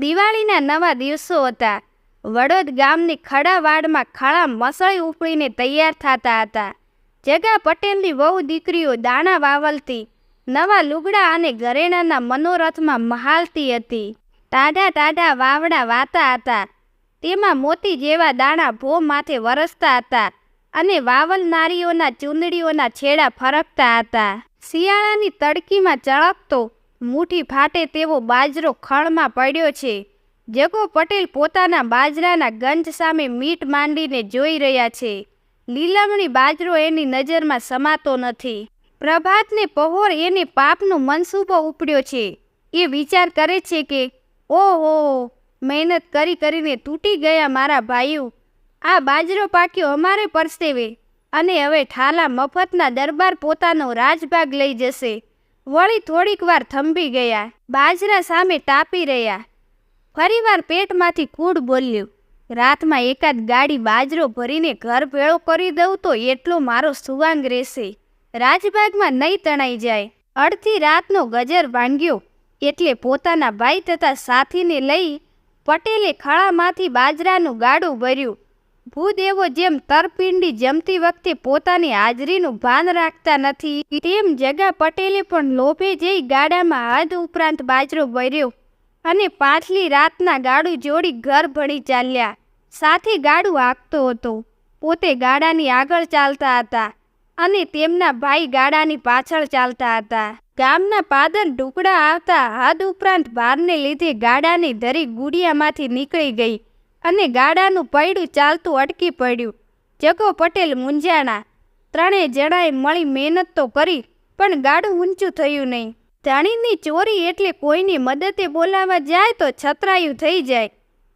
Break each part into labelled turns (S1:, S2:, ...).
S1: દિવાળીના નવા દિવસો હતા. વડોદ ગામની ખડાવાડમાં ખાળા મસળી ઉપડીને તૈયાર થતા હતા. જગા પટેલની વહુ દીકરીઓ દાણા વાવલતી, નવા લુગડા અને ઘરેણાના મનોરથમાં મહાલતી હતી. ટાઢા ટાઢા વાવડા વાતા હતા. તેમાં મોતી જેવા દાણા ભો માથે વરસતા હતા અને વાવલનારીઓના ચૂંદડીઓના છેડા ફરકતા હતા. શિયાળાની તડકીમાં ચળકતો મુઠ્ઠી ફાટે તેવો બાજરો ખળમાં પડ્યો છે. જગો પટેલ પોતાના બાજરાના ગંજ સામે મીટ માંડીને જોઈ રહ્યા છે. લીલમણી બાજરો એની નજરમાં સમાતો નથી. પ્રભાતને પહોર એને પાપનો મનસૂબો ઉપડ્યો છે. એ વિચાર કરે છે કે, ઓહો, મહેનત કરી કરીને તૂટી ગયા મારા ભાઈઓ. આ બાજરો પાક્યો અમારે પરસેવે. અને હવે ઠાલા મફતના દરબાર પોતાનો રાજભાગ લઈ જશે. વળી થોડીક વાર થંભી ગયા. બાજરા સામે તાપી રહ્યા. ફરીવાર પેટમાંથી કૂડ બોલ્યું. રાતમાં એકાદ ગાડી બાજરો ભરીને ઘર ભેળો કરી દઉં તો એટલો મારો સુવાંગ રહેશે. રાજબાગમાં નહીં તણાઈ જાય. અડધી રાતનો ગજર ભાંગ્યો એટલે પોતાના ભાઈ તથા સાથીને લઈ પટેલે ખળામાંથી બાજરાનું ગાડું ભર્યું. ભૂદેવો જેમ તરપિંડી જમતી વખતે પોતાની હાજરીનું ભાન રાખતા નથી, તેમ જગા પટેલે પણ લોભે જઈ ગાડામાં હાથ ઉપરાંત બાજરો ભર્યો અને પાછલી રાતના ગાડું જોડી ઘર ભણી ચાલ્યા. સાથે ગાડું હાંકતો હતો. પોતે ગાડાની આગળ ચાલતા હતા અને તેમના ભાઈ ગાડાની પાછળ ચાલતા હતા. ગામના પાદર ઢુકડા આવતા હાથ ઉપરાંત ભારને લીધે ગાડાની ધરી ગુડિયામાંથી નીકળી ગઈ. અને ગાડાનું પૈડું ચાલતું અટકી પડ્યું. જગો પટેલ મૂંઝાણા. ત્રણેય જણાએ મળી મહેનત તો કરી, પણ ગાડું ઊંચું થયું નહીં. ધણીની ચોરી એટલે કોઈની મદદે બોલાવવા જાય તો છતરાયું થઈ જાય.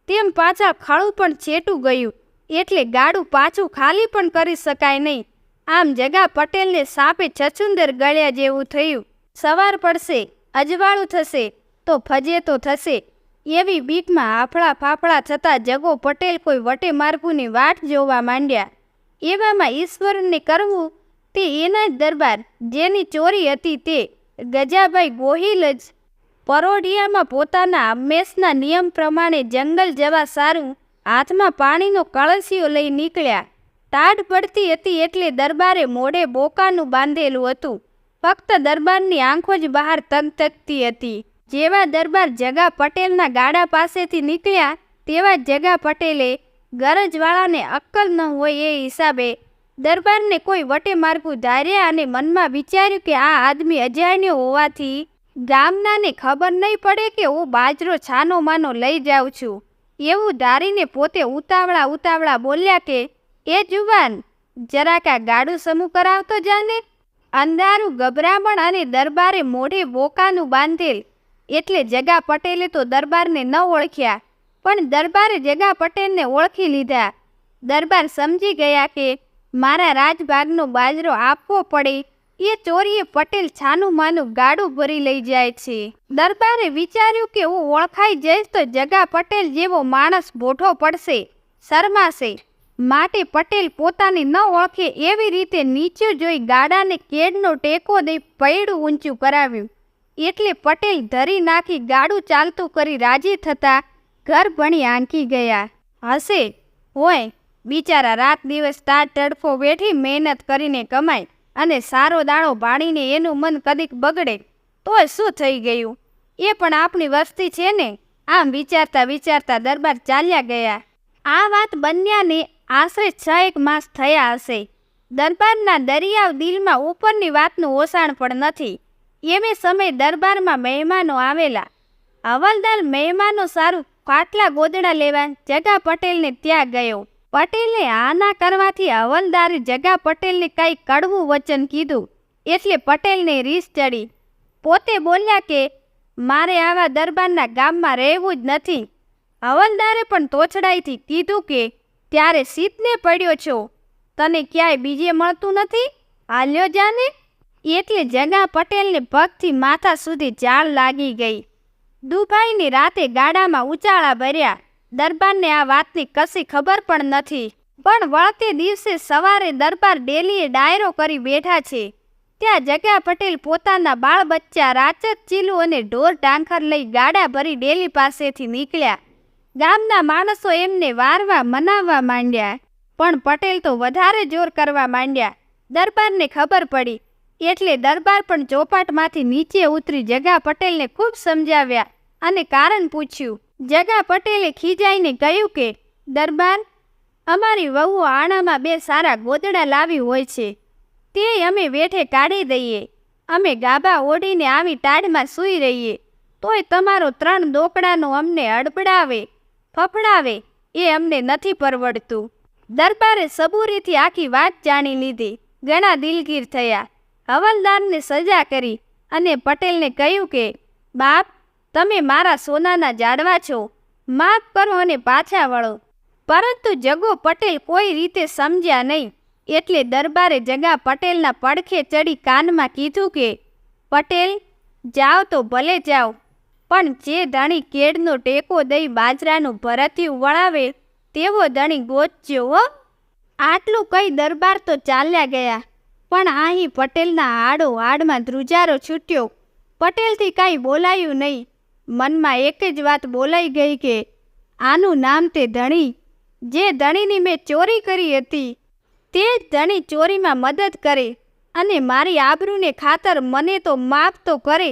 S1: તેમ પાછા ખાળું પણ છેટું ગયું. એટલે ગાડું પાછું ખાલી પણ કરી શકાય નહીં. આમ જગા પટેલને સાપે છછુંદર ગળ્યા જેવું થયું. સવાર પડશે, અજવાળું થશે, તો ફજે તો થશે. એવી બીકમાં હાફળા ફાફળા થતાં જગો પટેલ કોઈ વટે માર્ગુની વાટ જોવા માંડ્યા. એવામાં ઈશ્વરને કરવું તે એના જ દરબાર, જેની ચોરી હતી તે. ગજાભાઈ ગોહિલ જ પરોઢિયામાં પોતાના હંમેશના નિયમ પ્રમાણે જંગલ જવા સારું, હાથમાં પાણીનો કળસીઓ લઈ નીકળ્યા. તાડ પડતી હતી એટલે દરબારે મોઢે બોકાનું બાંધેલું હતું. ફક્ત દરબારની આંખો જ બહાર તકતકતી હતી. જેવા દરબાર જગા પટેલના ગાડા પાસેથી નીકળ્યા, તેવા જગા પટેલે ગરજવાળાને અક્કલ ન હોય એ હિસાબે દરબારને કોઈ વટે માર્ગું ધાર્યા અને મનમાં વિચાર્યું કે આ આદમી અજાણ્યો હોવાથી ગામનાને ખબર નહીં પડે કે હું બાજરો છાનો માનો લઈ જાઉં છું. એવું ધારીને પોતે ઉતાવળા ઉતાવળા બોલ્યા કે, એ જુવાન, જરાક આ ગાડું સમૂહ કરાવતો જાને? અંધારું ગભરામણ અને દરબારે મોઢે બોકાનું બાંધેલ એટલે જગા પટેલે તો દરબારને ન ઓળખ્યા, પણ દરબારે જગા પટેલને ઓળખી લીધા. દરબાર સમજી ગયા કે મારા રાજભાગનો બાજરો આપવો પડે, એ ચોરીએ પટેલ છાનું માનું ગાડું ભરી લઈ જાય છે. દરબારે વિચાર્યું કે હું ઓળખાઈ જઈશ તો જગા પટેલ જેવો માણસ બોઠો પડશે, શરમાશે. માટે પટેલ પોતાને ન ઓળખે એવી રીતે નીચે જોઈ ગાડાને કેડનો ટેકો દઈ પૈડું ઊંચું કરાવ્યું. એટલે પટેલ ધરી નાખી ગાડું ચાલતું કરી રાજી થતા ઘર ભણી આંકી ગયા. હશે, હોય, બિચારા રાત દિવસ તાર તડફો વેઠી મહેનત કરીને કમાય અને સારો દાણો ભાળીને એનું મન કદીક બગડે તોય શું થઈ ગયું? એ પણ આપણી વસ્તી છે ને, આમ વિચારતા વિચારતા દરબાર ચાલ્યા ગયા. આ વાત બન્યાને આશરે છ એક માસ થયા હશે. દરબારના દરિયાવ દિલમાં ઉપરની વાતનું ઓસાણ પણ નથી. એવે સમય દરબારમાં મહેમાનો આવેલા. હવાલદાર મહેમાનો સારું ખાટલા ગોદડા લેવા જગા પટેલને ત્યાં ગયો. પટેલને આના કરવાથી હવલદારે જગા પટેલને કંઈ કડવું વચન કીધું. એટલે પટેલને રીસ ચડી. પોતે બોલ્યા કે, મારે આવા દરબારના ગામમાં રહેવું જ નથી. હવલદારે પણ તોછડાઈથી કીધું કે, ત્યારે સીતને પડ્યો છો. તને ક્યાંય બીજે મળતું નથી? હાલ્યો જાને એટલે જગા પટેલને પગથી માથા સુધી ઝાડ લાગી ગઈ. દુભાઈની રાતે ગાડામાં ઉચાળા ભર્યા. દરબારને આ વાતની કશી ખબર પણ નથી. પણ વળતે દિવસે સવારે દરબાર ડેલીએ ડાયરો કરી બેઠા છે. ત્યાં જગા પટેલ પોતાના બાળ બચ્ચા રાચત, ચીલુ અને ઢોર ટાંખર લઈ ગાડા ભરી ડેલી પાસેથી નીકળ્યા. ગામના માણસો એમને વારવા મનાવવા માંડ્યા. પણ પટેલ તો વધારે જોર કરવા માંડ્યા. દરબારને ખબર પડી. એટલે દરબાર પણ ચોપાટમાંથી નીચે ઉતરી જગા પટેલને ખૂબ સમજાવ્યા અને કારણ પૂછ્યું, જગા પટેલે ખીજાઈને કહ્યું કે, દરબાર, અમારી વહુ આણામાં બે સારા ગોદડા લાવી હોય છે. તે અમે વેઠે કાઢી દઈએ. અમે ગાભા ઓઢીને આવી ટાઢમાં સૂઈ રહીએ. તોય તમારો ત્રણ દોકડાનો અમને અડબડાવે ફફડાવે, એ અમને નથી પરવડતું. દરબારે સબૂરીથી આખી વાત જાણી લીધી. ઘણા દિલગીર થયા. હવલદારને સજા કરી અને પટેલને કહ્યું કે, બાપ, તમે મારા સોનાના જાડવા છો. માફ કરો અને પાછા વળો. પરંતુ જગો પટેલ કોઈ રીતે સમજ્યા નહીં. એટલે દરબારે જગા પટેલના પડખે ચડી કાનમાં કીધું કે, પટેલ, જાઓ તો ભલે જાઓ, પણ જે ધણી કેળનો ટેકો દઈ બાજરાનું ભરતિયું વળાવે, તેવો ધણી ગોતજો હો. આટલું કઈ દરબાર તો ચાલ્યા ગયા. પણ અહીં પટેલના આડો આડમાં ધ્રુજારો છૂટ્યો. પટેલથી કાંઈ બોલાયું નહીં. મનમાં એક જ વાત બોલાઈ ગઈ કે, આનું નામ તે ધણી. જે ધણીની મેં ચોરી કરી હતી, તે જ ધણી ચોરીમાં મદદ કરે અને મારી આબરૂને ખાતર મને તો માફ તો કરે.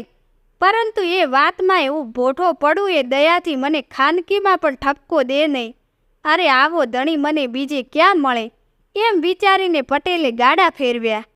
S1: પરંતુ એ વાતમાં એવું ભોઠો પડું એ દયાથી મને ખાનગીમાં પણ ઠપકો દે નહીં. અરે આવો ધણી મને બીજે ક્યાં મળે? એમ વિચારીને પટેલે ગાડા ફેરવ્યા.